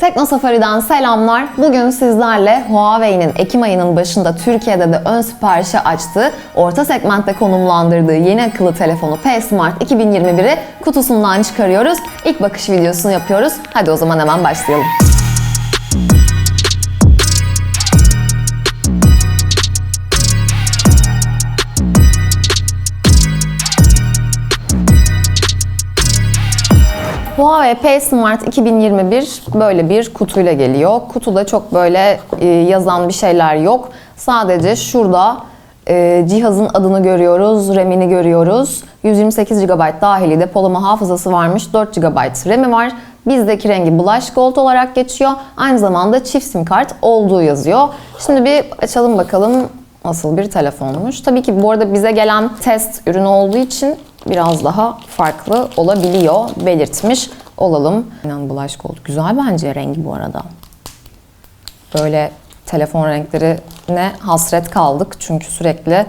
Tekno Safari'den selamlar. Bugün sizlerle Huawei'nin Ekim ayının başında Türkiye'de de ön siparişi açtığı, orta segmentte konumlandırdığı yeni akıllı telefonu P Smart 2021'i kutusundan çıkarıyoruz. İlk bakış videosunu yapıyoruz. Hadi o zaman hemen başlayalım. Huawei P Smart 2021 böyle bir kutuyla geliyor. Kutuda çok böyle e, yazan bir şeyler yok. Sadece şurada e, cihazın adını görüyoruz, RAM'ini görüyoruz. 128 GB dahili depolama hafızası varmış, 4 GB RAM'i var. Bizdeki rengi Blush Gold olarak geçiyor. Aynı zamanda çift sim kart olduğu yazıyor. Şimdi bir açalım bakalım nasıl bir telefonmuş. Tabii ki bu arada bize gelen test ürünü olduğu için biraz daha farklı olabiliyor belirtmiş olalım. İnan Blush Gold güzel bence rengi bu arada. Böyle telefon renklerine hasret kaldık çünkü sürekli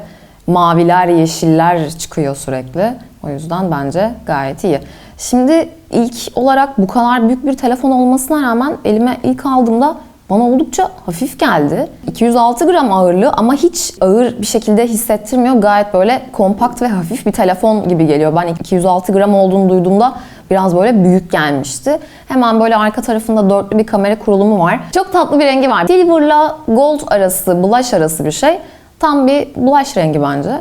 maviler, yeşiller çıkıyor sürekli. O yüzden bence gayet iyi. Şimdi ilk olarak bu kadar büyük bir telefon olmasına rağmen elime ilk aldığımda bana oldukça hafif geldi. 206 gram ağırlığı ama hiç ağır bir şekilde hissettirmiyor. Gayet böyle kompakt ve hafif bir telefon gibi geliyor. Ben 206 gram olduğunu duyduğumda biraz böyle büyük gelmişti. Hemen böyle arka tarafında dörtlü bir kamera kurulumu var. Çok tatlı bir rengi var. Silver'la gold arası, blush arası bir şey. Tam bir blush rengi bence.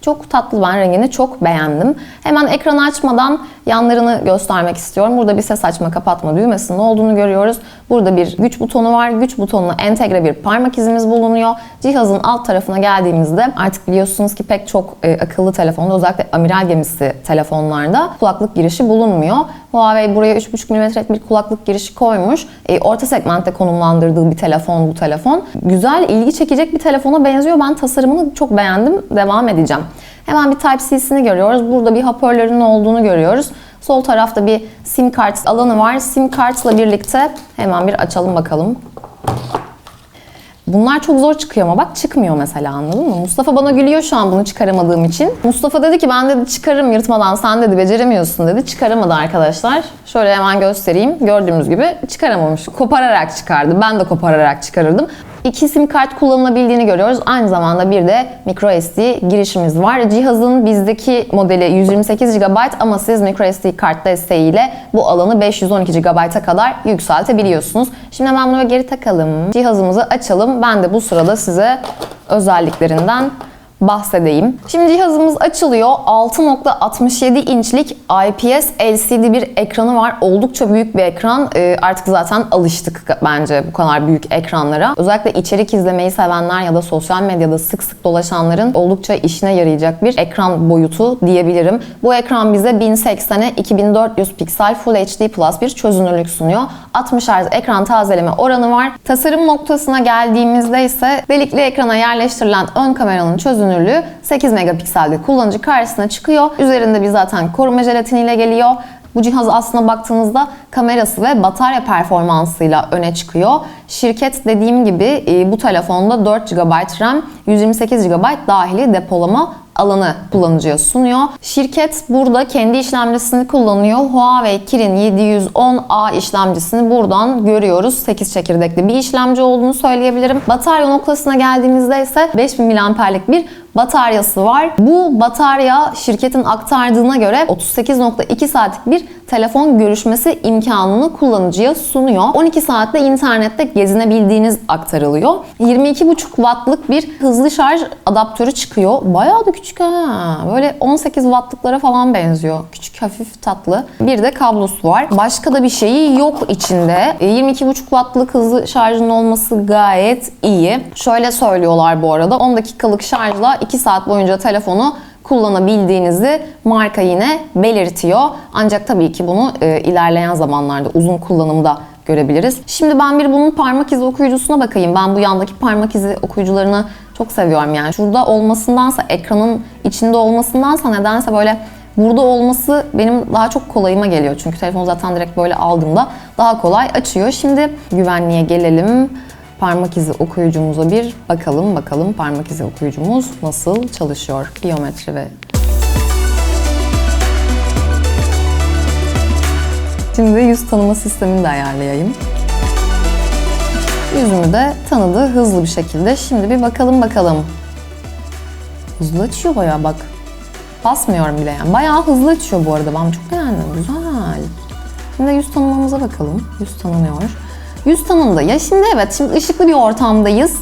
Çok tatlı ben rengini çok beğendim. Hemen ekranı açmadan yanlarını göstermek istiyorum. Burada bir ses açma kapatma düğmesinin olduğunu görüyoruz. Burada bir güç butonu var. Güç butonuna entegre bir parmak izimiz bulunuyor. Cihazın alt tarafına geldiğimizde artık biliyorsunuz ki pek çok e, akıllı telefonda özellikle amiral gemisi telefonlarda kulaklık girişi bulunmuyor. Huawei buraya 3,5 mm'lik bir kulaklık girişi koymuş. E, orta segmentte konumlandırdığı bir telefon bu telefon. Güzel, ilgi çekecek bir telefona benziyor. Ben tasarımını çok beğendim. Devam edeceğim. Hemen bir Type-C'sini görüyoruz. Burada bir hoparlörün olduğunu görüyoruz. Sol tarafta bir sim kart alanı var. Sim kartla birlikte hemen bir açalım bakalım. Bunlar çok zor çıkıyor ama bak çıkmıyor mesela anladın mı? Mustafa bana gülüyor şu an bunu çıkaramadığım için. Mustafa dedi ki ben dedi çıkarım yırtmadan sen dedi beceremiyorsun dedi. Çıkaramadı arkadaşlar. Şöyle hemen göstereyim. Gördüğümüz gibi çıkaramamış. Kopararak çıkardı. Ben de kopararak çıkarırdım. İki sim kart kullanılabildiğini görüyoruz. Aynı zamanda bir de microSD girişimiz var. Cihazın bizdeki modeli 128 GB ama siz microSD kart desteğiyle bu alanı 512 GB'a kadar yükseltebiliyorsunuz. Şimdi hemen bunu geri takalım. Cihazımızı açalım. Ben de bu sırada size özelliklerinden bahsedeyim. Şimdi cihazımız açılıyor. 6.67 inçlik IPS LCD bir ekranı var. Oldukça büyük bir ekran. Ee, artık zaten alıştık bence bu kadar büyük ekranlara. Özellikle içerik izlemeyi sevenler ya da sosyal medyada sık sık dolaşanların oldukça işine yarayacak bir ekran boyutu diyebilirim. Bu ekran bize 1080'e 2400 piksel Full HD Plus bir çözünürlük sunuyor. 60 Hz ekran tazeleme oranı var. Tasarım noktasına geldiğimizde ise delikli ekrana yerleştirilen ön kameranın çözünürlüğü çözünürlüğü 8 megapikselde kullanıcı karşısına çıkıyor. Üzerinde bir zaten koruma jelatiniyle geliyor. Bu cihaz aslında baktığınızda kamerası ve batarya performansıyla öne çıkıyor. Şirket dediğim gibi e, bu telefonda 4 GB RAM, 128 GB dahili depolama alanı kullanıcıya sunuyor. Şirket burada kendi işlemcisini kullanıyor. Huawei Kirin 710A işlemcisini buradan görüyoruz. 8 çekirdekli bir işlemci olduğunu söyleyebilirim. Batarya noktasına geldiğimizde ise 5000 mAh'lik bir bataryası var. Bu batarya şirketin aktardığına göre 38.2 saatlik bir telefon görüşmesi imkanını kullanıcıya sunuyor. 12 saatte internette gezinebildiğiniz aktarılıyor. 22.5 wattlık bir hızlı şarj adaptörü çıkıyor. Bayağı da küçük ha. Böyle 18 wattlıklara falan benziyor. Küçük, hafif, tatlı. Bir de kablosu var. Başka da bir şeyi yok içinde. 22.5 wattlık hızlı şarjın olması gayet iyi. Şöyle söylüyorlar bu arada. 10 dakikalık şarjla 2 saat boyunca telefonu kullanabildiğinizi marka yine belirtiyor. Ancak tabii ki bunu e, ilerleyen zamanlarda uzun kullanımda görebiliriz. Şimdi ben bir bunun parmak izi okuyucusuna bakayım. Ben bu yandaki parmak izi okuyucularını çok seviyorum yani. Şurada olmasındansa, ekranın içinde olmasındansa nedense böyle burada olması benim daha çok kolayıma geliyor. Çünkü telefonu zaten direkt böyle aldığımda daha kolay açıyor. Şimdi güvenliğe gelelim parmak izi okuyucumuza bir bakalım bakalım parmak izi okuyucumuz nasıl çalışıyor. Biyometri ve Şimdi yüz tanıma sistemini de ayarlayayım. Yüzümü de tanıdı hızlı bir şekilde. Şimdi bir bakalım bakalım. Hızlı açıyor bayağı bak. Basmıyorum bile yani. Bayağı hızlı açıyor bu arada. Ben çok beğendim. Güzel. Şimdi yüz tanımamıza bakalım. Yüz tanınıyor. Yüz tanımda. Ya şimdi evet şimdi ışıklı bir ortamdayız.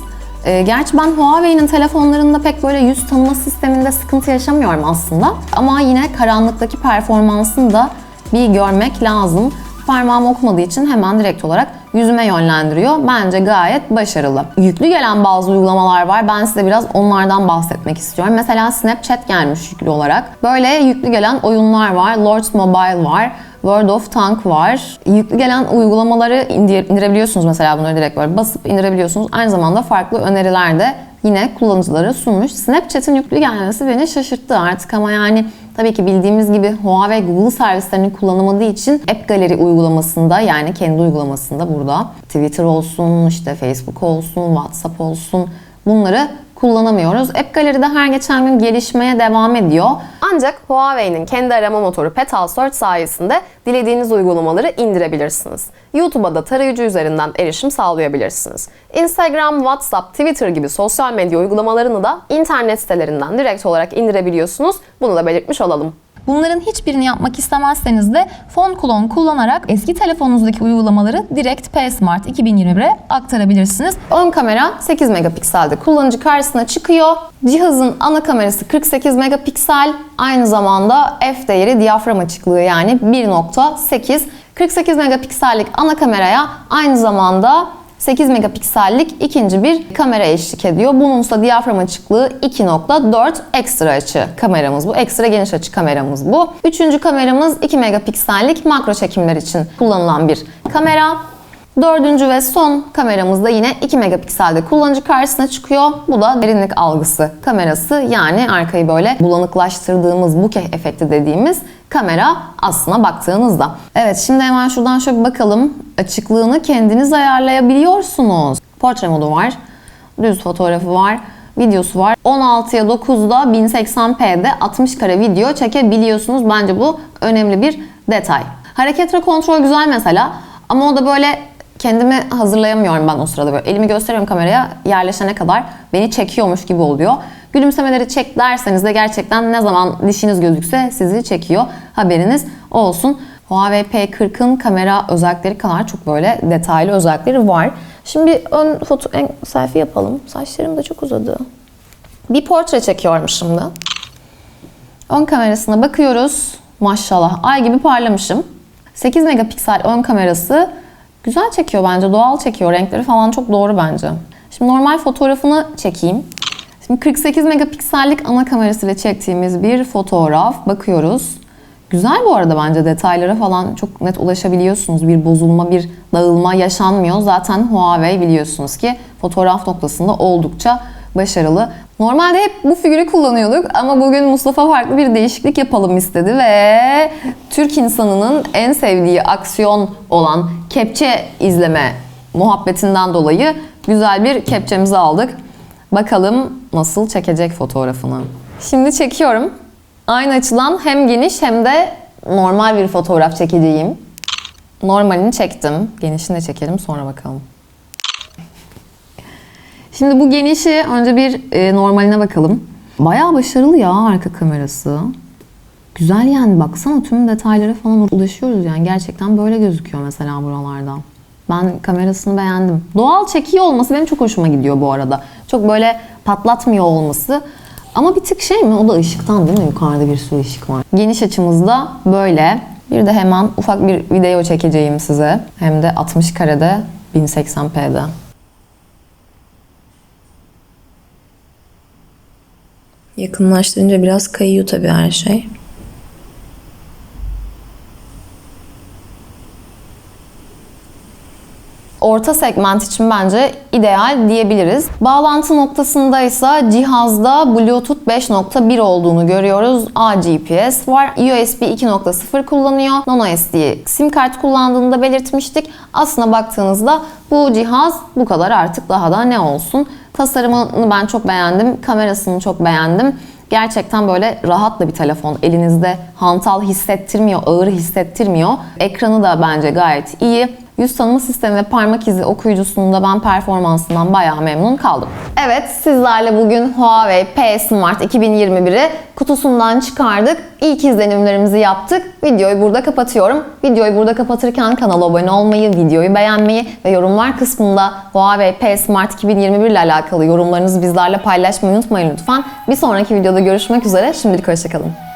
Ee, gerçi ben Huawei'nin telefonlarında pek böyle yüz tanıma sisteminde sıkıntı yaşamıyorum aslında. Ama yine karanlıktaki performansını da bir görmek lazım. Parmağım okumadığı için hemen direkt olarak yüzüme yönlendiriyor. Bence gayet başarılı. Yüklü gelen bazı uygulamalar var. Ben size biraz onlardan bahsetmek istiyorum. Mesela Snapchat gelmiş yüklü olarak. Böyle yüklü gelen oyunlar var. Lords Mobile var. World of Tank var. Yüklü gelen uygulamaları indir- indirebiliyorsunuz mesela bunları direkt böyle basıp indirebiliyorsunuz. Aynı zamanda farklı öneriler de yine kullanıcılara sunmuş. Snapchat'in yüklü gelmesi beni şaşırttı artık ama yani tabii ki bildiğimiz gibi Huawei Google servislerini kullanamadığı için App Gallery uygulamasında yani kendi uygulamasında burada Twitter olsun, işte Facebook olsun, WhatsApp olsun bunları kullanamıyoruz. App Gallery'de her geçen gün gelişmeye devam ediyor. Ancak Huawei'nin kendi arama motoru Petal Search sayesinde dilediğiniz uygulamaları indirebilirsiniz. YouTube'a da tarayıcı üzerinden erişim sağlayabilirsiniz. Instagram, WhatsApp, Twitter gibi sosyal medya uygulamalarını da internet sitelerinden direkt olarak indirebiliyorsunuz. Bunu da belirtmiş olalım. Bunların hiçbirini yapmak istemezseniz de Phone Clone kullanarak eski telefonunuzdaki uygulamaları direkt P-Smart 2021'e aktarabilirsiniz. Ön kamera 8 megapikselde kullanıcı karşısına çıkıyor. Cihazın ana kamerası 48 megapiksel. Aynı zamanda f değeri diyafram açıklığı yani 1.8. 48 megapiksellik ana kameraya aynı zamanda 8 megapiksellik ikinci bir kamera eşlik ediyor. Bunun ise diyafram açıklığı 2.4 ekstra açı kameramız bu. Ekstra geniş açı kameramız bu. Üçüncü kameramız 2 megapiksellik makro çekimler için kullanılan bir kamera. Dördüncü ve son kameramız da yine 2 megapikselde kullanıcı karşısına çıkıyor. Bu da derinlik algısı kamerası. Yani arkayı böyle bulanıklaştırdığımız bokeh efekti dediğimiz kamera aslına baktığınızda. Evet şimdi hemen şuradan şöyle bakalım. Açıklığını kendiniz ayarlayabiliyorsunuz. Portre modu var. Düz fotoğrafı var. Videosu var. 16'ya 9'da 1080p'de 60 kare video çekebiliyorsunuz. Bence bu önemli bir detay. Hareket ve kontrol güzel mesela. Ama o da böyle kendimi hazırlayamıyorum ben o sırada böyle. Elimi gösteriyorum kameraya yerleşene kadar beni çekiyormuş gibi oluyor. Gülümsemeleri çek derseniz de gerçekten ne zaman dişiniz gözükse sizi çekiyor. Haberiniz olsun. Huawei P40'ın kamera özellikleri kadar çok böyle detaylı özellikleri var. Şimdi ön foto selfie yapalım. Saçlarım da çok uzadı. Bir portre çekiyorum şimdi. Ön kamerasına bakıyoruz. Maşallah ay gibi parlamışım. 8 megapiksel ön kamerası güzel çekiyor bence. Doğal çekiyor. Renkleri falan çok doğru bence. Şimdi normal fotoğrafını çekeyim. Şimdi 48 megapiksellik ana kamerasıyla çektiğimiz bir fotoğraf. Bakıyoruz. Güzel bu arada bence detaylara falan çok net ulaşabiliyorsunuz. Bir bozulma, bir dağılma yaşanmıyor. Zaten Huawei biliyorsunuz ki fotoğraf noktasında oldukça başarılı. Normalde hep bu figürü kullanıyorduk ama bugün Mustafa farklı bir değişiklik yapalım istedi ve Türk insanının en sevdiği aksiyon olan kepçe izleme muhabbetinden dolayı güzel bir kepçemizi aldık. Bakalım nasıl çekecek fotoğrafını. Şimdi çekiyorum. Aynı açıdan hem geniş hem de normal bir fotoğraf çekeceğim. Normalini çektim. Genişini de çekelim sonra bakalım. Şimdi bu genişi önce bir e, normaline bakalım. Bayağı başarılı ya arka kamerası. Güzel yani baksana tüm detaylara falan ulaşıyoruz yani gerçekten böyle gözüküyor mesela buralarda. Ben kamerasını beğendim. Doğal çekiyor olması benim çok hoşuma gidiyor bu arada. Çok böyle patlatmıyor olması. Ama bir tık şey mi? O da ışıktan değil mi? Yukarıda bir sürü ışık var. Geniş açımızda böyle. Bir de hemen ufak bir video çekeceğim size. Hem de 60 karede 1080p'de. Yakınlaştırınca biraz kayıyor tabii her şey. Orta segment için bence ideal diyebiliriz. Bağlantı noktasında ise cihazda Bluetooth 5.1 olduğunu görüyoruz. AGPS var. USB 2.0 kullanıyor. Nano SD sim kart kullandığını da belirtmiştik. Aslına baktığınızda bu cihaz bu kadar artık daha da ne olsun. Tasarımını ben çok beğendim. Kamerasını çok beğendim. Gerçekten böyle rahat da bir telefon. Elinizde hantal hissettirmiyor, ağır hissettirmiyor. Ekranı da bence gayet iyi. Yüz tanıma sistemi ve parmak izi okuyucusunda ben performansından bayağı memnun kaldım. Evet sizlerle bugün Huawei P Smart 2021'i kutusundan çıkardık. İlk izlenimlerimizi yaptık. Videoyu burada kapatıyorum. Videoyu burada kapatırken kanala abone olmayı, videoyu beğenmeyi ve yorumlar kısmında Huawei P Smart 2021 ile alakalı yorumlarınızı bizlerle paylaşmayı unutmayın lütfen. Bir sonraki videoda görüşmek üzere. Şimdilik hoşçakalın.